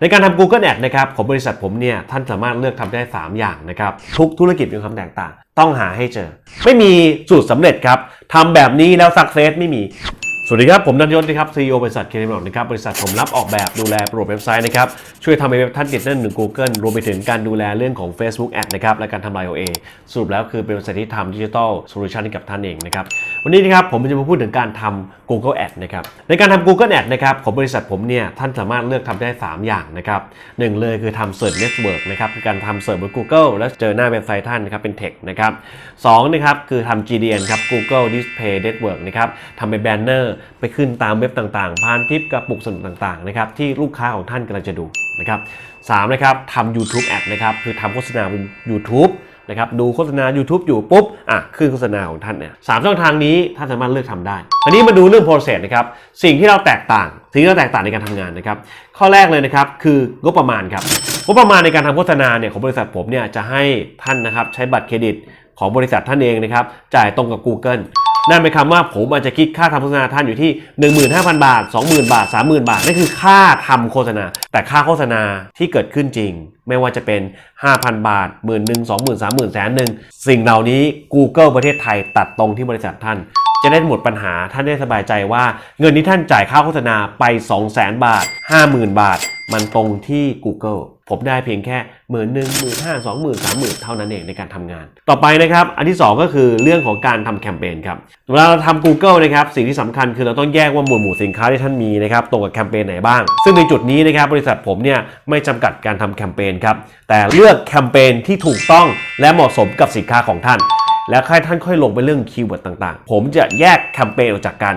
ในการทำ Google Ad นะครับของบริษัทผมเนี่ยท่านสามารถเลือกทำได้ 3 อย่างนะครับทุกธุรกิจมีความแตกต่าง ต้องหาให้เจอ ไม่มีสูตรสำเร็จครับทำแบบนี้แล้วสักเซสไม่มี สวัสดีครับ ผมนันยศนะครับ CEO บริษัทเคมนะครับ บริษัทผมรับออกแบบดูแลโปรโมทเว็บไซต์นะครับ ช่วยทำให้เว็บท่านติดแน่นหนึ่ง Google รวมไปถึงการดูแลเรื่องของ Facebook Ad นะครับ และการทำ IOA สรุปแล้วคือเป็นบริษัทที่ทำดิจิทัลโซลูชันให้กับท่านเองนะครับ วันนี้นะครับผมจะมาพูดถึงการทำ Google Ad นะครับ ในการทำ Google Ad นะครับของบริษัทผมเนี่ยท่านสามารถเลือกทำได้ 3 อย่างนะครับหนึ่งเลยคือทำ Search Network นะครับคือการทำ Search บน Google แล้วเจอหน้าเว็บไซต์ท่านนะครับเป็น Text นะครับสองนะครับคือทำ GDN ครับ Google Display Network นะครับทำเป็นแบนเนอร์ไปขึ้นตามเว็บต่างๆผ่านทิปกระปุกสนุกต่างๆนะครับที่ลูกค้าของท่านกำลังจะดูนะครับสามนะครับทำ YouTube Ad นะครับคือทำโฆษณาบน YouTube นะครับดูโฆษณา YouTube อยู่ปุ๊บอะขึ้นโฆษณาของท่านเนี่ยสามช่องทางนี้ท่านสามารถเลือกทำได้อันนี้มาดูเรื่อง process นะครับสิ่งที่เราแตกต่าง สิ่งที่เราแตกต่างในการทำงานนะครับข้อแรกเลยนะครับคืองบประมาณครับงบประมาณในการทำโฆษณาเนี่ยของบริษัทผมเนี่ยจะให้ท่านนะครับใช้บัตรเครดิตของบริษัทท่านเองนะครับจ่ายตรงกับ Google นั่นหมายความว่าผมอาจจะคิดค่าทำโฆษณาท่านอยู่ที่ 15,000 บาท 20,000 บาท 30,000 บาทนั่นคือค่าทำโฆษณา แต่ค่าโฆษณาที่เกิดขึ้นจริง ไม่ว่าจะเป็น 5,000 บาท 1 1 0 0 0 20,000 30,000แสนหนึ่งสิ่งเหล่านี้ Google ประเทศไทยตัดตรงที่บริษัทท่าน จะได้หมดปัญหาท่านได้สบายใจว่า เงินที่ท่านจ่ายค่าโฆษณาไป 200,000 บาท 50,000 บาท มันตรงที่ Google ผมได้เพียงแค่หมื่นหนึ่งหมื่นห้าสองหมื่นสามหมื่นเท่านั้นเองในการทำงาน ต่อไปนะครับ อันที่ 2 ก็คือเรื่องของการทำแคมเปญครับเวลาเราทำ Google นะครับสิ่งที่สำคัญคือเราต้องแยกว่าหมวดหมู่สินค้าที่ท่านมีนะครับตรงกับแคมเปญไหนบ้าง ซึ่งในจุดนี้นะครับบริษัทผมเนี่ยไม่จำกัดการทำแคมเปญครับแต่เลือกแคมเปญที่ถูกต้องและเหมาะสมกับสินค้าของท่าน แล้วให้ท่านค่อยลงไปเรื่องคีย์เวิร์ดต่างๆ ผมจะแยกแคมเปญออกจากกัน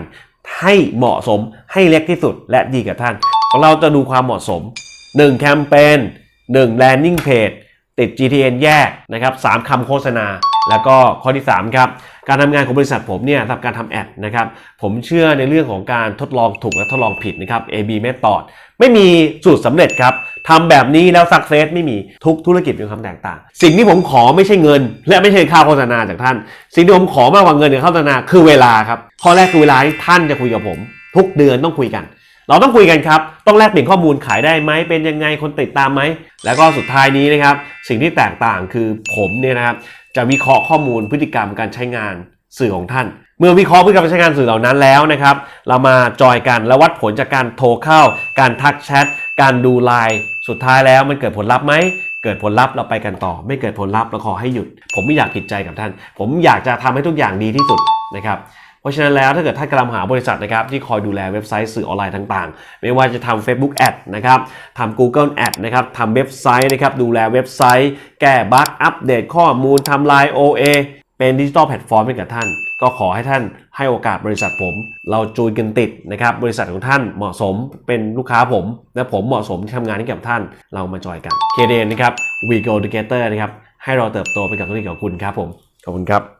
ให้เหมาะสมให้เล็กที่สุดและดีกับท่าน ของเราจะดูความเหมาะสม 1 แคมเปญ1 landing page ติด GTN แยกนะครับ3คำโฆษณา แล้วก็ข้อที่ 3 ครับ การทำงานของบริษัทผมเนี่ยสำหรับการทำแอดนะครับ ผมเชื่อในเรื่องของการทดลองถูกและทดลองผิดนะครับ AB method ไม่มีสูตรสำเร็จครับทำแบบนี้แล้วสักเซสไม่มีทุกธุรกิจมีความแตกต่าง สิ่งที่ผมขอไม่ใช่เงิน และไม่ใช่ค่าโฆษณาจากท่าน สิ่งที่ผมขอมากกว่าเงินกับค่าโฆษณาคือเวลาครับข้อแรกคือเวลาที่ท่านจะคุยกับผม ทุกเดือนต้องคุยกัน เราต้องคุยกันครับ ต้องแลกเปลี่ยนข้อมูลขายได้ไหม เป็นยังไง คนติดตามไหม แล้วก็สุดท้ายนี้นะครับ สิ่งที่แตกต่างคือผมเนี่ยนะครับ จะวิเคราะห์ข้อมูลพฤติกรรมการใช้งานสื่อของท่าน เมื่อวิเคราะห์พฤติกรรมการใช้งานสื่อเหล่านั้นแล้วนะครับ เรามาจอยกันแล้ววัดผลจากการโทรเข้า การทักแชท การดูไลน์ สุดท้ายแล้วมันเกิดผลลัพธ์ไหมเกิดผลลัพธ์เราไปกันต่อ ไม่เกิดผลลัพธ์เราขอให้หยุด ผมไม่อยากผิดใจกับท่าน ผมอยากจะทำให้ทุกอย่างดีที่สุดนะครับ เพราะฉะนั้นแล้วถ้าเกิดท่านกำลังหาบริษัทนะครับที่คอยดูแลเว็บไซต์สื่อออนไลน์ต่างๆ ไม่ว่าจะทำ Facebook Ad นะครับทำ Google Ad นะครับทำเว็บไซต์นะครับดูแลเว็บไซต์ แก้บั๊กอัปเดตข้อมูลทำไลน์ OA เป็นดิจิ t a ลแพลตฟอร์มให้กับท่าน ก็ขอให้ท่านให้โอกาสบริษัทผม เราจูนกันติดนะครับ บริษัทของท่านเหมาะสมเป็นลูกค้าผม และผมเหมาะสมที่ทำงานให้กับท่านเรามาจอยกัน KDN นะครับ We Go Together นะครับให้เราเติบโตไปกับธุรกิจของคุณครับผม ขอบคุณครับ